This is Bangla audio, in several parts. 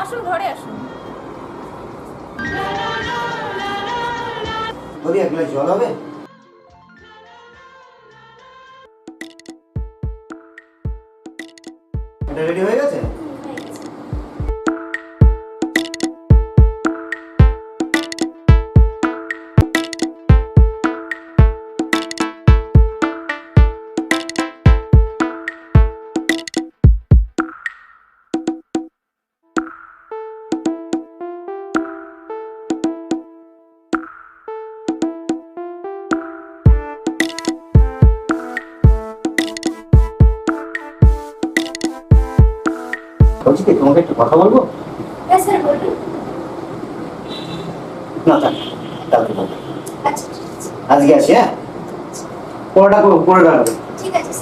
আসুন ঘরে আসুন। বলি এক গ্লাস হবে? রেডি হয়ে গেছে? বলছি কি তোমাকে একটু কথা বলব? হ্যাঁ স্যার বলুন। না থাক কালকে বলব। আচ্ছা আজকে আসি হ্যাঁ? পড়াটা করব পড়ে রাখব ঠিক আছে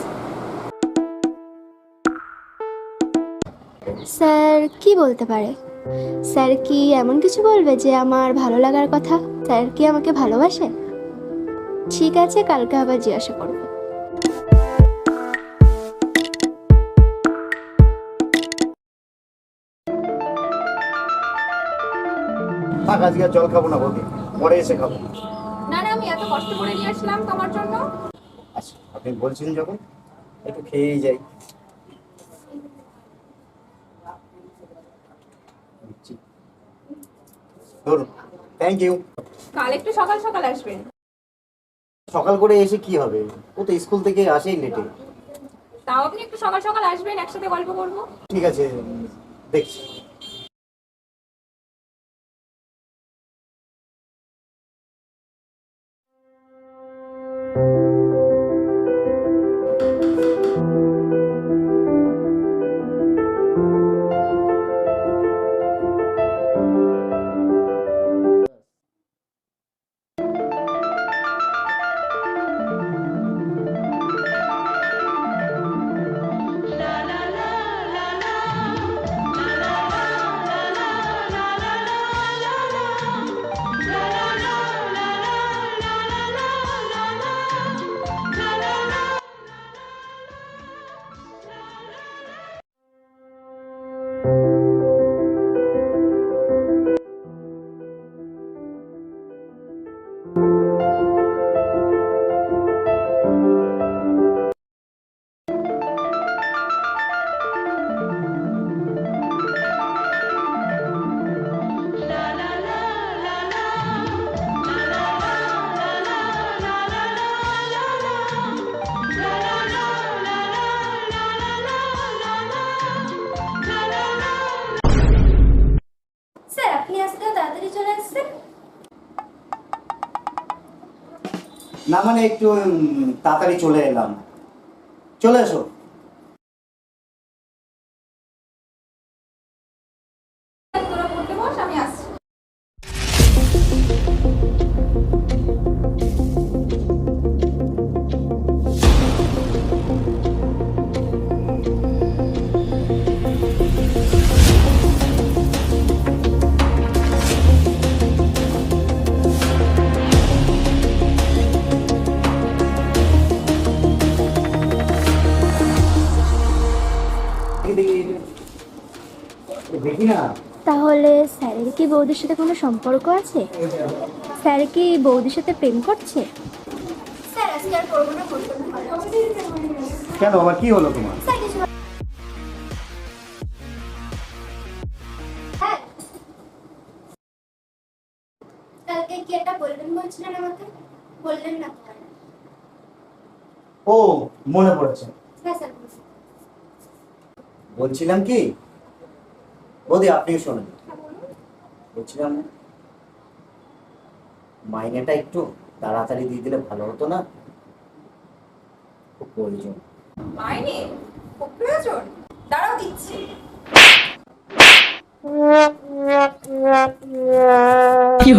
স্যার কি বলতে পারে? স্যার কি এমন কিছু বলবে যে আমার ভালো লাগার কথা? স্যার কি আমাকে ভালোবাসে? ঠিক আছে কালকে আবার জিজ্ঞাসা করব। থাক আজকে জল খাব না বৌদি। পরে এসে খাব। না না আমি এত কষ্ট করে নিয়ে আসলাম তোমার জন্য। আচ্ছা আপনি বলছিলেন যখন একটু খেয়েই যাই। ধরুন থ্যাংক ইউ কাল একটু সকাল সকাল আসবেন। সকাল করে এসে কি হবে? ও তো স্কুল থেকে আসেই লেটে তাও আপনি একটু সকাল সকাল আসবেন একসাথে গল্প করব। ঠিক আছে দেখছি। না মানে একটু তাড়াতাড়ি চলে এলাম। চলে এসো। তাহলে স্যারের কি বৌদির সাথে কোনো সম্পর্ক আছে? স্যার কি বৌদির সাথে প্রেম করছে? কেন? আবার কি হলো তোমার? স্যার কিছু হ্যাঁ। বলছিলাম কি? বৌদি আপনিও শোনেন। বলছিলাম মাইনেটা একটু তাড়াতাড়ি দিয়ে দিলে ভালো হতো না? খুব প্রয়োজন। মাইনে? খুব প্রয়োজন। দাঁড়াও দিচ্ছি। কি